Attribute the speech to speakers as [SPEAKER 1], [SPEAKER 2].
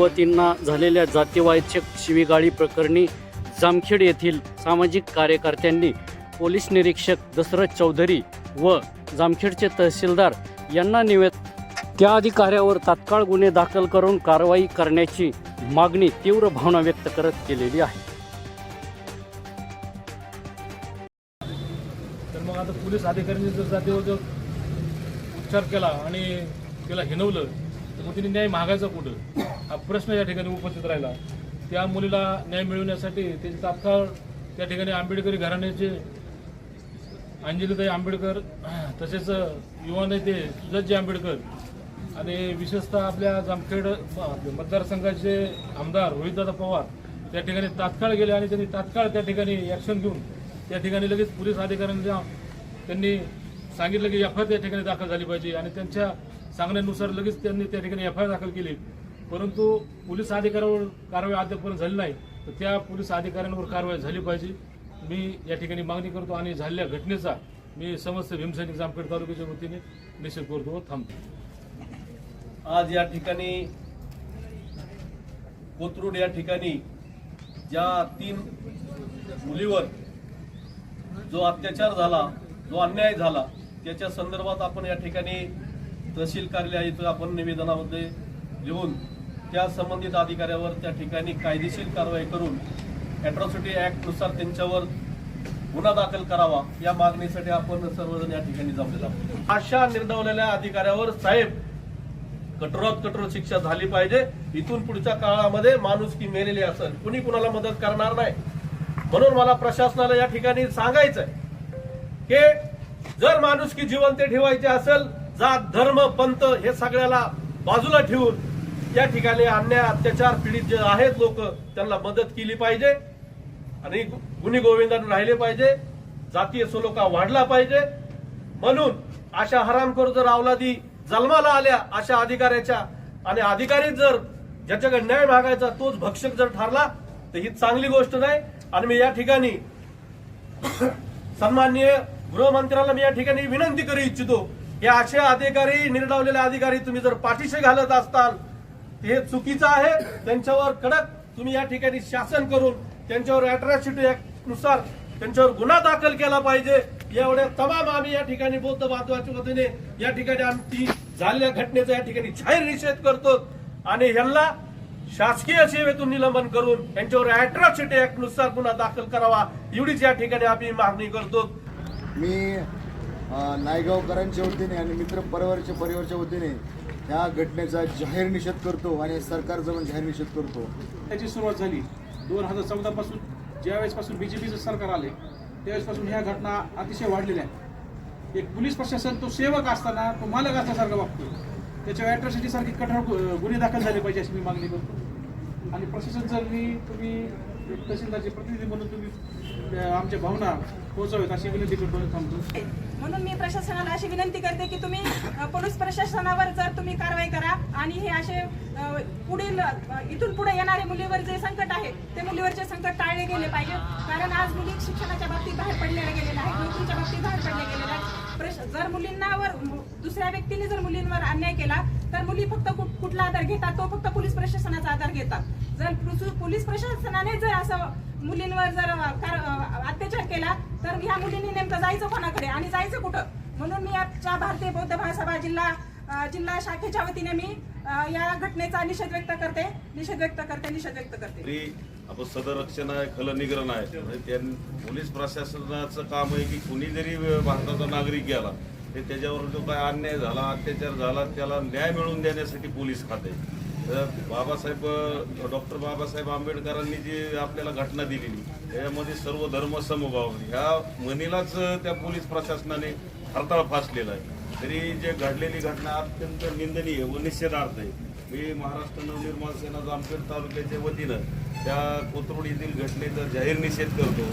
[SPEAKER 1] युवतींना झालेल्या जातीवाचक शिवीगाळी प्रकरणी जामखेड येथील सामाजिक कार्यकर्त्यांनी पोलीस निरीक्षक दशरथ चौधरी व जामखेडचे तहसीलदार यांना निवेद त्या अधिकाऱ्यावर तात्काळ गुन्हे दाखल करून कारवाई करण्याची मागणी तीव्र भावना व्यक्त करत केलेली आहे.
[SPEAKER 2] तर मग आता पोलीस अधिकाऱ्यांनी जर जातीवर जर उपचार केला आणि त्याला हिनवलं तर मग तिने न्याय मागायचा कुठं? हा प्रश्न या ठिकाणी उपस्थित राहिला. त्या मुलीला न्याय मिळवण्यासाठी त्याचे तात्काळ त्या ठिकाणी आंबेडकरी घराण्याचे अंजलीताई आंबेडकर तसेच युवा नेते सुजातजी आंबेडकर आणि विशेषतः आपल्या जामखेड आपले मतदारसंघाचे आमदार रोहितदादा पवार त्या ठिकाणी तात्काळ गेले आणि त्यांनी तात्काळ त्या ठिकाणी ॲक्शन घेऊन त्या ठिकाणी लगेच पोलीस अधिकाऱ्यांना त्यांनी सांगितलं की एफ आय त्या ठिकाणी दाखल झाली पाहिजे आणि त्यांच्या सांगण्यानुसार लगेच त्यांनी त्या ठिकाणी एफ आय दाखल केली. परंतु पोलीस अधिकाऱ्यावर कारवाई अद्यापर्यंत झाली नाही तर त्या पोलीस अधिकाऱ्यांवर कारवाई झाली पाहिजे. मी या ठिकाणी मागणी करतो आणि झालेल्या घटनेचा मी समस्त भीमसैनिक जामखेड तालुक्याच्या वतीने निषेध करतो व थांबतो.
[SPEAKER 3] आज या ठिकाणी कोथरूड या ठिकाणी ज्या तीन मुलीवर जो अत्याचार झाला जो अन्याय झाला त्याच्या संदर्भात आपण या ठिकाणी तहसील कार्यालय इथं आपण निवेदनामध्ये लिहून त्या संबंधित अधिकाऱ्यावर त्या ठिकाणी कायदेशीर कारवाई करून ॲट्रॉसिटी ॲक्टनुसार त्यांच्यावर गुन्हा दाखल करावा या मागणीसाठी आपण सर्वजण या ठिकाणी जमलेलो आहोत. अशा निर्णवलेल्या अधिकाऱ्यावर साहेब कठोरात कठोर शिक्षा झाली पाहिजे. इथून पुढच्या काळामध्ये माणूस की मेलेली असेल कुणी कुणाला मदत करणार नाही. म्हणून मला प्रशासनाला या ठिकाणी सांगायचंय की जर माणूस की जिवंत ठेवायचे असेल जात धर्म पंथ हे सगळ्याला बाजूला ठेवून या ठिकाणी अन्याय अत्याचार पीडित जे आहेत लोक त्यांना मदत केली पाहिजे आणि गुन्हे गोविंदाने राहिले पाहिजे. जातीय सलोखा वाढला पाहिजे. म्हणून अशा हरामखोर जर अवलादी जन्माला आल्या अशा अधिकाऱ्याच्या आणि अधिकारी जर ज्याच्याकडे न्याय मागायचा तोच भक्षक जर ठरला तर ही चांगली गोष्ट नाही. आणि मी या ठिकाणी सन्माननीय गृहमंत्र्याला मी या ठिकाणी विनंती करू इच्छितो की असे अधिकारी निर्डावलेले अधिकारी तुम्ही जर पाठीशी घालत असताल हे चुकीचं आहे. त्यांच्यावर कडक तुम्ही या ठिकाणी शासन करून त्यांच्यावर अट्रॅसिटी ऍक्टनुसार त्यांच्यावर गुन्हा दाखल केला पाहिजे. एवढ्या तमाम आम्ही या ठिकाणी बौद्ध बांधवाच्या वतीने या ठिकाणी आमची झालेल्या घटनेचा या ठिकाणी जाहीर निषेध करतो. आणि यांना शासकीय सेवेतून निलंबन करून यांच्यावर अट्रॉसिटी ऍक्टनुसार गुन्हा दाखल करावा. एवढीच या ठिकाणी आम्ही मागणी करतो.
[SPEAKER 4] मी नायगावकरांच्या वतीने आणि मित्र परिवारच्या परिवारच्या वतीने ह्या घटनेचा जाहीर निषेध करतो आणि सरकारचा पण जाहीर निषेध करतो.
[SPEAKER 5] त्याची सुरुवात झाली. दोन हजार चौदा पासून ज्यावेळेसपासून बी जे पीचं सरकार आले त्यावेळेसपासून ह्या घटना अतिशय वाढलेल्या आहेत. एक पोलीस प्रशासन तो सेवक असताना तो मालक असल्यासारखा वागतो त्याच्या अॅट्रॉसिटीसारखी कठोर गुन्हे दाखल झाले पाहिजे अशी मी मागणी करतो. आणि प्रशासन जर मी तुम्ही तहसीलदारचे प्रतिनिधी म्हणून तुम्ही आमच्या भावना पोहोचवाव्यात अशी विनंती करतो थांबतो.
[SPEAKER 6] म्हणून मी प्रशासनाला अशी विनंती करते की तुम्ही पोलीस प्रशासनावर जर तुम्ही कारवाई करा आणि हे असे पुढील इथून पुढे येणारे मुलीवर जे संकट आहे ते मुलीवरचे संकट टाळले गेले पाहिजे. कारण आज मुली शिक्षणाच्या बाबतीत बाहेर पडलेल्या गेलेल्या आहेत नोकरीच्या बाबतीत बाहेर पडल्या गेलेल्या आहेत. जर मुलींनावर दुसऱ्या व्यक्तीने जर मुलींवर अन्याय केला तर मुली फक्त कुठला आधार घेतात? तो फक्त पोलीस प्रशासनाचा आधार घेतात. जर पुलिस- पोलीस प्रशासनाने जर असं मुलींवर जर कार- अत्याचार केला तर ह्या मुलींनी नेमकं जायचं कोणाकडे आणि जायचं कुठं? म्हणून मी आजच्या भारतीय बौद्ध महासभा जिल्हा जिल्हा शाखेच्या वतीने मी या घटनेचा निषेध व्यक्त करते. निषेध व्यक्त करते निषेध व्यक्त करते.
[SPEAKER 7] आपण सदरक्षण आहे खलनिग्रहण आहे. म्हणजे त्या पोलीस प्रशासनाचं काम आहे की कुणी जरी भारताचा नागरिक गेला ते त्याच्यावर जो काय अन्याय झाला अत्याचार झाला त्याला न्याय मिळवून देण्यासाठी पोलीस खाते. बाबासाहेब डॉक्टर बाबासाहेब आंबेडकरांनी जी आपल्याला घटना दिलेली त्याच्यामध्ये सर्व धर्म समभाव. ह्या म्हणीलाच त्या पोलीस प्रशासनाने हरताळ फासलेला आहे. तरी जे घडलेली घटना अत्यंत निंदनीय व निषेधार्थ आहे. मी महाराष्ट्र नवनिर्माण सेना जामखेड तालुक्याच्या वतीनं त्या कोथरूड येथील घटनेचा जाहीर निषेध करतो.